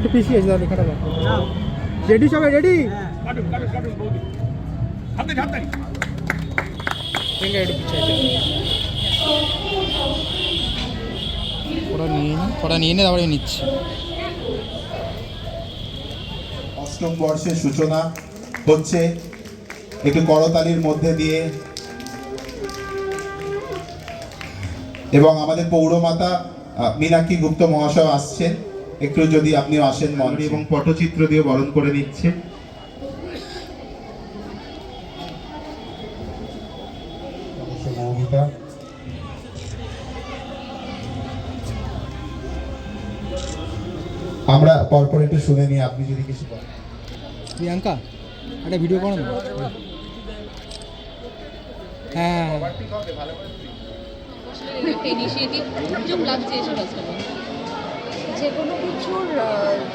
একটু পিছিয়ে আছে তাহলে খারাপ রেডি সবাই রেডি আছে। ওরা নিয়ে ওরা নিয়ে নে তারপরে নিচ্ছি। অষ্টম বর্ষের সূচনা হচ্ছে। একটু করতালির মধ্যে দিয়ে। এবং আমাদের পৌরমাতা মীনাক্ষী গুপ্ত মহাশয় আসছেন। একটু যদি আপনিও আসেন মন্ত্রী এবং পটচিত্র দিয়ে বরণ করে নিচ্ছে। আমরা পরপর একটু শুনে নিই আপনি যদি কিছু বলেন। প্রিয়াঙ্কা একটা ভিডিও করো না? হ্যাঁ। ইনিশিয়েটিভ লাগছে এসব যে কোনো কিছুর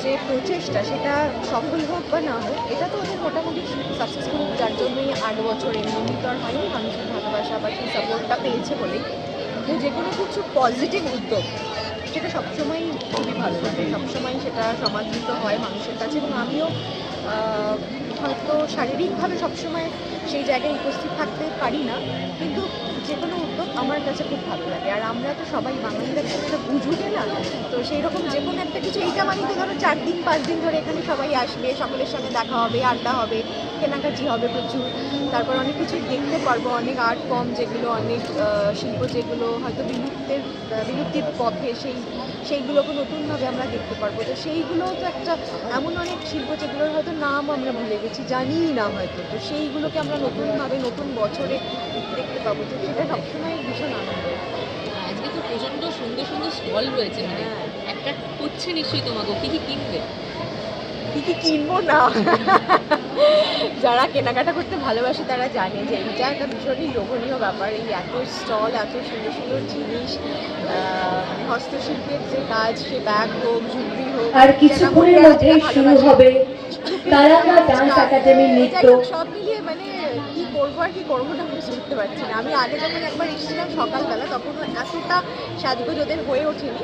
যে প্রচেষ্টা সেটা সফল হোক বা না হোক, এটা তো ওদের মোটামুটি সাকসেসফুল যার জন্যই আট বছর এমনি তো আর হয়নি, মানুষের ভালোবাসা বা সেই সাপোর্টটা পেয়েছে বলেই। তো যে কোনো কিছু পজিটিভ উদ্যোগ, সেটা সবসময়ই খুবই ভালো লাগে। সবসময় সেটা সমাদৃত হয় মানুষের কাছে এবং আমিও হয়তো শারীরিকভাবে সবসময় সেই জায়গায় উপস্থিত থাকতে পারি না, কিন্তু যে কোনো উদ্যোগ আমার কাছে খুব ভালো লাগে। আর আমরা তো সবাই বাঙালিরা একটা বুঝুকে না, তো সেই রকম যে কোনো একটা কিছু, এইটা মানে তো ধরো চার দিন, পাঁচ দিন ধরে এখানে সবাই আসবে, সকলের সঙ্গে দেখা হবে, আড্ডা হবে, কেনাকাটি হবে প্রচুর। তারপর অনেক কিছু দেখতে পারব, অনেক আর্ট ফর্ম যেগুলো, অনেক শিল্প যেগুলো, হয়তো বিলুপ্তের বিলুপ্তির পথে সেই, সেইগুলোকে নতুনভাবে আমরা দেখতে পারব। তো সেইগুলো তো একটা এমন অনেক শিল্প যেগুলোর হয়তো নাম আমরা ভুলে গেছি, জানিই না হয়তো। তো সেইগুলোকে আমরা নতুনভাবে, নতুন বছরে দেখতে পাবো। তো সেটা সবসময় ভীষণ আনন্দ আজকে তো প্রচণ্ড সুন্দর সুন্দর স্টল রয়েছে মানে হ্যাঁ। একটা হচ্ছে নিশ্চয়ই তোমাকে কি কি কিনবে? কি কি কিনবো না? যারা কেনাকাটা করতে ভালোবাসে তারা জানে যে এইটা একটা ভীষণই লোভনীয় ব্যাপার এই এত স্টল এত সুন্দর সুন্দর জিনিস মানে হস্তশিল্পের যে কাজ সে ব্যাগ হোক ঝুড়ি হোক আর কিছুক্ষণের মধ্যেই শুরু হবে তারাঙ্গা ডান্স একাডেমির নৃত্য। সব করব আর কি করব না বুঝে উঠতে পারছি না। আমি আগে যখন একবার এসেছিলাম সকালবেলা তখন এতটা সাজগোজ ওদের হয়ে ওঠেনি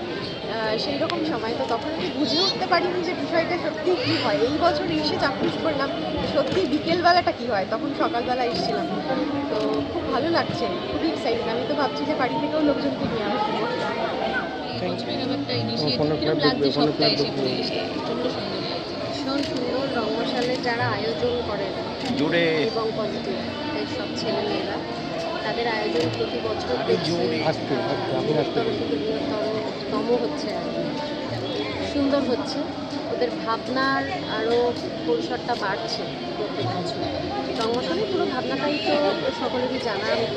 সেই রকম সময়। তো তখন আমি বুঝে উঠতে পারিনি যে বিষয়টা সত্যি কী হয়। এই বছর এসে চাকরি করলাম সত্যি বিকেলবেলাটা কী হয় তখন সকালবেলা এসেছিলাম। তো খুব ভালো লাগছে খুবই এক্সাইটেড আমি তো ভাবছি যে বাড়ি থেকেও লোকজনকে নিয়ে আসব। এই একটা ইনিশিয়েটিভ লাগছে এসে পরিবেশে সুন্দর লাগছে রঙ্গশালের যারা আয়োজন করেন জুড়ে এবং পজিটিভ সব ছেলেমেয়েরা তাদের আয়োজন প্রতি বছর বৃহত্তর হচ্ছে আর। সুন্দর হচ্ছে। ওদের ভাবনার আরও পরিসরটা বাড়ছে। প্রত্যেক বছর পুরো ভাবনাটাই তো সকলেরই জানা, আমি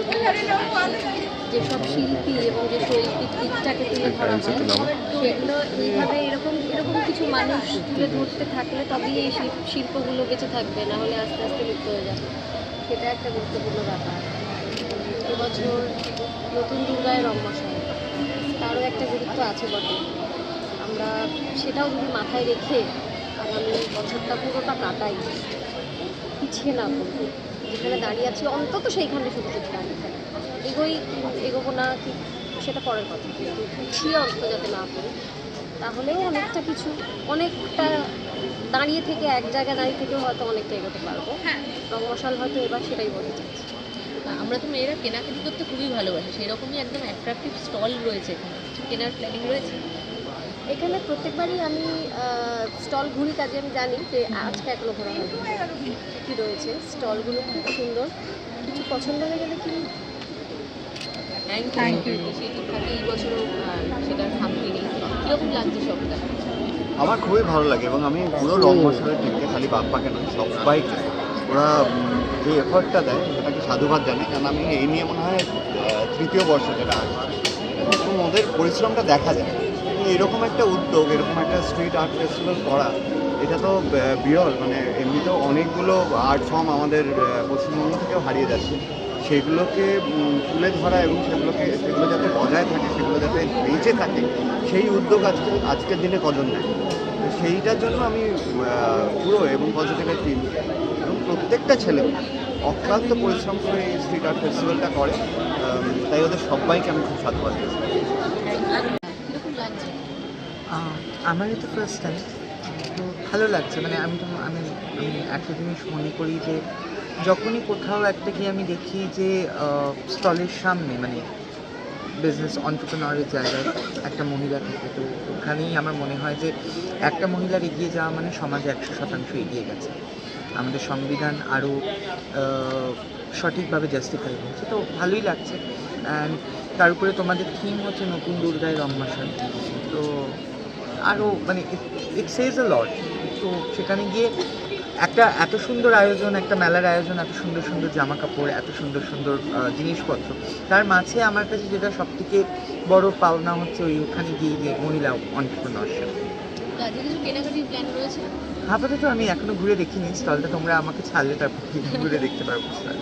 আসছি। যেসব শিল্পী এবং যে শৈল্পিক দিকটাকে তুলে ধরা হয়, সেগুলো এইভাবে এরকম এরকম কিছু মানুষ তুলে ধরতে থাকলে তবেই এই শিল্প- শিল্পগুলো বেঁচে থাকবে, না হলে আস্তে আস্তে লুপ্ত হয়ে যাবে। সেটা একটা গুরুত্বপূর্ণ ব্যাপার। এবছর নতুন দুর্গায় রঙ্গশাল তারও একটা গুরুত্ব আছে বটে। সেটাও যদি মাথায় রেখে আগামী বছরটা পুরোটা কাটাই পিছিয়ে না পড়ব যেখানে দাঁড়িয়ে আছি অন্তত সেইখানে শুধু শুধু দাঁড়িয়ে থাকি। এগোই এগোবো না কি সেটা পরের কথা। কিন্তু পিছিয়ে অন্তত যাতে না পড়ি তাহলেও অনেকটা কিছু অনেকটা দাঁড়িয়ে থেকে এক জায়গায় দাঁড়িয়ে থেকেও হয়তো অনেকটা এগোতে পারব। হ্যাঁ। মশাল হয়তো এবার সেটাই বলতে চাচ্ছি। আমরা তো মেয়েরা কেনাকাটি করতে খুবই ভালোবাসি। সেরকমই একদম অ্যাট্রাকটিভ স্টল রয়েছে এখানে। কিছু কেনার প্ল্যানিং রয়েছে? এখানে প্রত্যেকবারই আমি স্টল ঘুরি কাজে আমি জানি যে আজকে এখনও ঘোরা হয়নি। কী রয়েছে? স্টলগুলো খুব সুন্দর। কিছু পছন্দ হয়ে গেলে কি? আমার খুবই ভালো লাগে এবং আমি পুরো রং মশলার টিমকে খালি বাপ্পাকে নয় সবাইকে ওরা যে এফার্টটা দেয় সেটাকে সাধুবাদ জানাই কারণ আমি এই নিয়ে মনে হয় তৃতীয় বর্ষ যেটা আসছে এবং ওদের পরিশ্রমটা দেখা যায়। এরকম একটা উদ্যোগ, এরকম একটা স্ট্রিট আর্ট ফেস্টিভ্যাল করা, এটা তো বিরল। মানে এমনিতেও অনেকগুলো আর্ট ফর্ম আমাদের পশ্চিমবঙ্গ থেকেও হারিয়ে যাচ্ছে। সেগুলোকে তুলে ধরা এবং সেগুলোকে, সেগুলো যাতে বজায় থাকে, সেগুলো যাতে বেঁচে থাকে, সেই উদ্যোগ আজকে, আজকের দিনে কজন নেয়? তো সেইটার জন্য আমি পুরো এবং পজিটিভের টিম এবং প্রত্যেকটা ছেলে অক্লান্ত পরিশ্রম করে এই স্ট্রিট আর্ট ফেস্টিভ্যালটা করে। তাই ওদের সবাইকে আমি খুব সাধুবাদ দিচ্ছি কীরকম লাগছে আহ, আমার এটা ফার্স্ট টাইম তো ভালো লাগছে মানে আমি তো আমি আমি একটা জিনিস মনে করি যে যখনই কোথাও একটা গিয়ে আমি দেখি যে স্টলের সামনে মানে বিজনেস অন্টারপ্রেনারের জায়গায় একটা মহিলা থাকে তো ওখানেই আমার মনে হয় যে একটা মহিলার এগিয়ে যাওয়া মানে সমাজে একশো শতাংশ এগিয়ে গেছে। আমাদের সংবিধান আরও সঠিকভাবে জাস্টিফাই হচ্ছে তো ভালোই লাগছে। অ্যান্ড তার উপরে তোমাদের থিম হচ্ছে নতুন দুর্গায় রম্মাশয় তো আরও মানে ইট সেজ আ লট তো সেখানে গিয়ে একটা এত সুন্দর আয়োজন একটা মেলার আয়োজন এত সুন্দর সুন্দর জামা কাপড় এত সুন্দর সুন্দর জিনিসপত্র। তার মাঝে আমার কাছে যেটা সব থেকে বড় পাওনা হচ্ছে ওই ওখানে গিয়ে যে মহিলা অন্টারপ্রেনারশিপ আপাতত আমি এখনও ঘুরে দেখিনি স্টলটা তোমরা আমাকে ছাড়লে তারপর ঘুরে দেখতে পারব। স্টল